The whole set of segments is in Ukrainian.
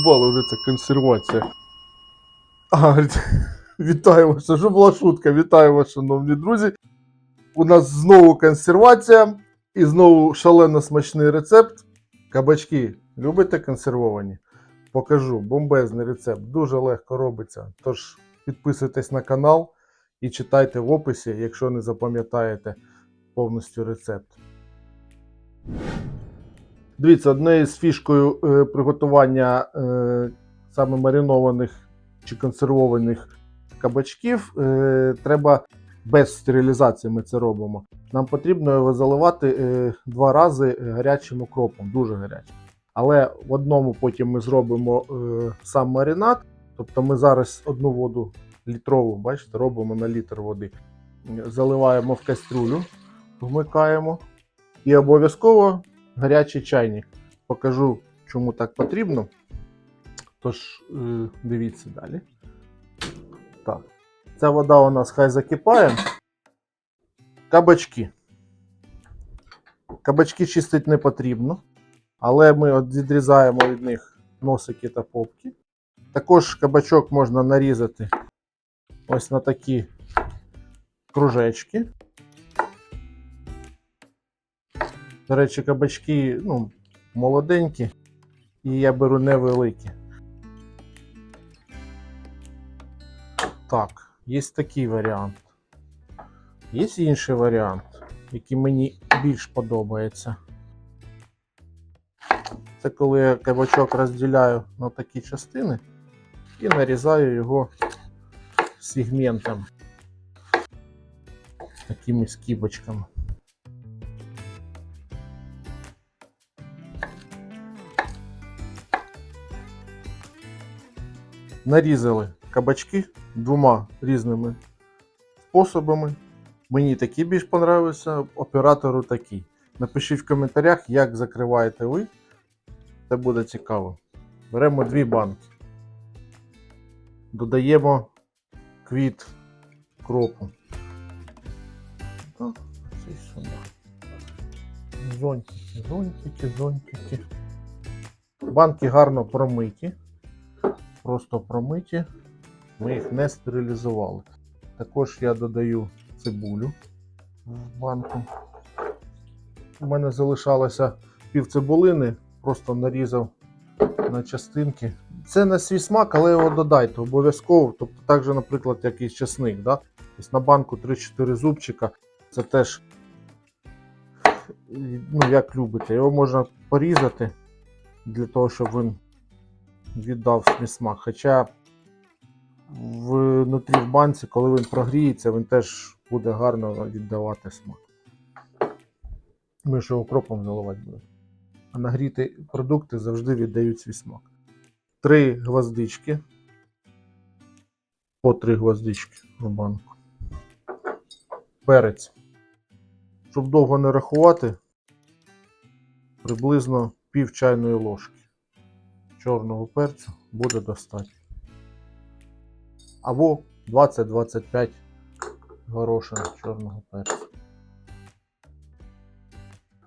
Здубала вже ця консервація. А, вітаю вас. Це ж була шутка. Вітаю вас, шановні друзі. У нас знову консервація і знову шалено смачний рецепт. Кабачки любите консервовані? Покажу бомбезний рецепт. Дуже легко робиться. Тож підписуйтесь на канал і читайте в описі, якщо не запам'ятаєте повністю рецепт. Дивіться, однією з фішкою е, приготування е, саме маринованих чи консервованих кабачків е, треба без стерилізації. Ми це робимо. Нам потрібно його заливати два рази гарячим укропом, дуже гарячим. Але в одному потім ми зробимо сам маринад. Тобто ми зараз одну воду літрову, бачите, робимо на літр води. Заливаємо в кастрюлю, вмикаємо. І обов'язково гарячий чайник. Покажу, чому так потрібно. Тож, е, дивіться далі. Так. Ця вода у нас хай закипає. Кабачки. Кабачки чистити не потрібно, але ми відрізаємо від них носики та попки. Також кабачок можна нарізати ось на такі кружечки. До речі, кабачки ну, молоденькі, і я беру невеликі. Так, є такий варіант. Є інший варіант, який мені більш подобається. Це коли я кабачок розділяю на такі частини і нарізаю його сегментом. Такими скибочками. Нарізали кабачки двома різними способами. Мені такі більш понравився, оператору такі. Напишіть в коментарях, як закриваєте ви. Це буде цікаво. Беремо дві банки. Додаємо квіт кропу. Так, сюди. Зонтики, зонтики, зонтики. Банки гарно промиті. Просто промиті. Ми їх не стерилізували. Також я додаю цибулю в банку. У мене залишалося пів цибулини, просто нарізав на частинки. Це на свій смак, але його додайте обов'язково. Тобто, так же, наприклад, як і чесник. Да? Тобто на банку 3-4 зубчика. Це теж, ну, як любите, його можна порізати для того, щоб він віддав свій смак. Хоча внутрі в банці, коли він прогріється, він теж буде гарно віддавати смак. Ми ще укропом заливати будемо. А нагріті продукти завжди віддають свій смак. Три гвоздички. По три гвоздички в банку. Перець. Щоб довго не рахувати, приблизно пів чайної ложки чорного перцю буде достатньо. Або 20-25 горошин чорного перцю.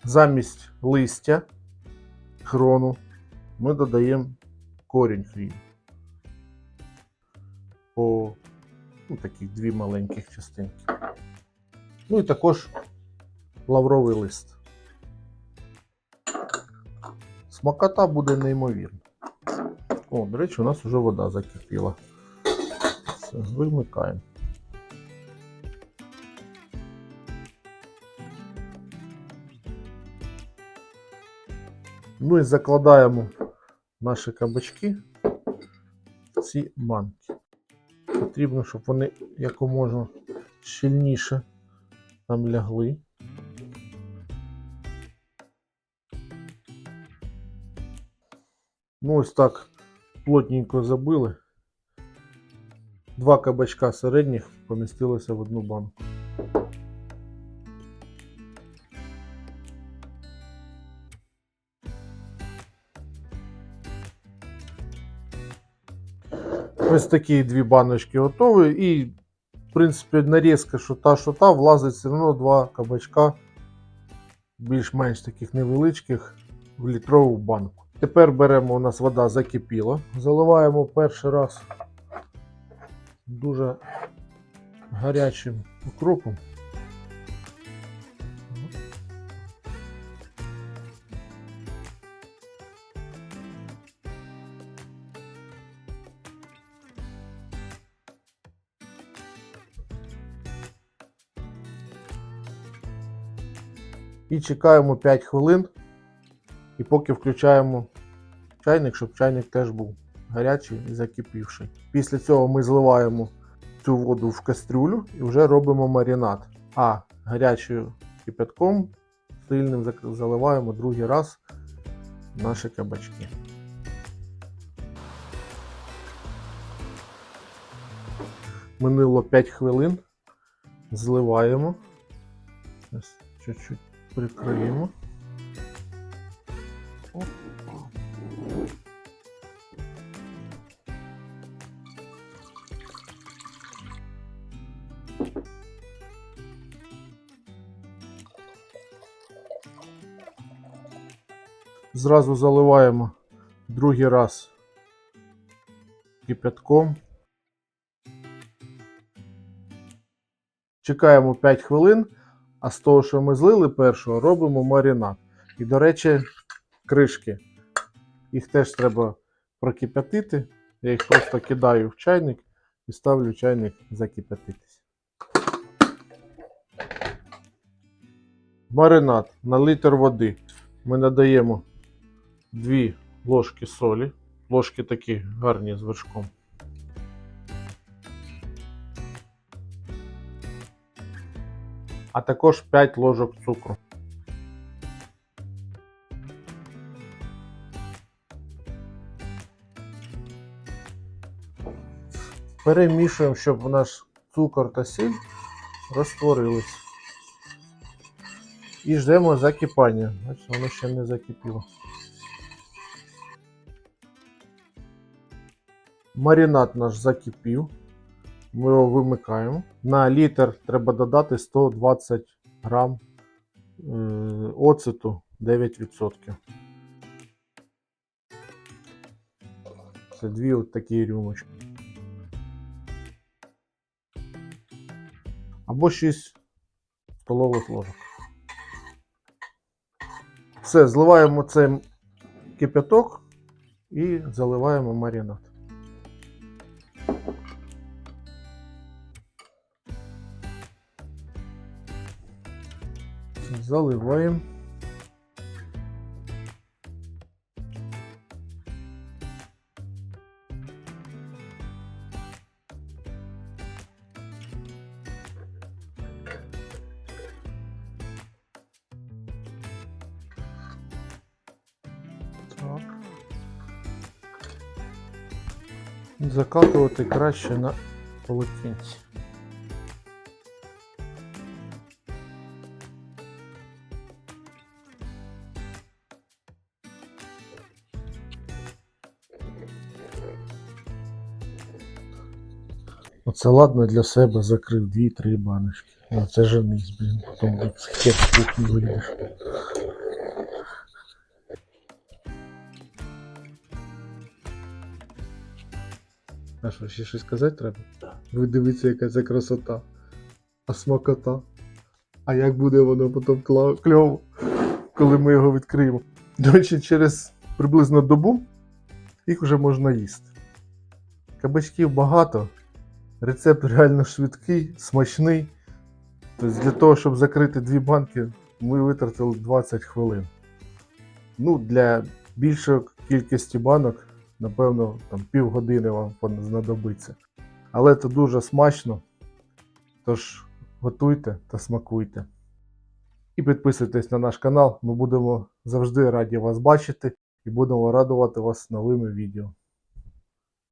Замість листя хрону ми додаємо корінь хріну. По ну, таких дві маленьких частинки. Ну і також лавровий лист. Смакота буде неймовірна. О, до речі, у нас вже вода закипіла. Все, вимикаємо. Ну і закладаємо наші кабачки в ці банки. Потрібно, щоб вони якомога щільніше там лягли. Ну, ось так плотненько забили. Два кабачка середніх помістилося в одну банку. Ось такі дві баночки готові. І, в принципі, нарізка, що та, що та, влазить все одно два кабачка більш-менш таких невеличких в літрову банку. Тепер беремо, у нас вода закипіла. Заливаємо перший раз дуже гарячим укропом. І чекаємо 5 хвилин. І поки включаємо чайник, щоб чайник теж був гарячий і закипівший. Після цього ми зливаємо цю воду в кастрюлю і вже робимо маринад. А гарячим кипятком сильним заливаємо другий раз наші кабачки. Минуло 5 хвилин. Зливаємо. Чуть-чуть прикриємо. Зразу заливаємо другий раз кипятком. Чекаємо 5 хвилин, а з того, що ми злили першого, робимо маринад. І, до речі, кришки. Їх теж треба прокип'ятити. Я їх просто кидаю в чайник і ставлю чайник закип'ятитись. Маринад на літр води ми надаємо 2 ложки солі. Ложки такі гарні з вершком. А також 5 ложок цукру. Перемішуємо, щоб наш цукор та сіль розтворились. І ждемо закипання. Бачите, воно ще не закипіло. Маринад наш закипів. Ми його вимикаємо. На літр треба додати 120 грам е, оцету 9%. Це дві от такі рюмочки. Або 6 столових ложок. Все, зливаємо цей кипяток і заливаємо маринад. Заливаємо. Закатувати краще на полотенці. Оце ладно для себе закрив 2-3 баночки. Ну, це женись, блін. Потім з кухні вийдеш. А що, ще щось сказати треба? Ви дивіться, яка це красота. А смакота. А як буде воно потім кльово, коли ми його відкриємо. До речі, через приблизно добу їх вже можна їсти. Кабачків багато. Рецепт реально швидкий, смачний. Тобто для того, щоб закрити дві банки, ми витратили 20 хвилин. Ну, для більшої кількості банок, напевно, там півгодини вам знадобиться. Але це дуже смачно. Тож готуйте та смакуйте. І підписуйтесь на наш канал. Ми будемо завжди раді вас бачити і будемо радувати вас новими відео.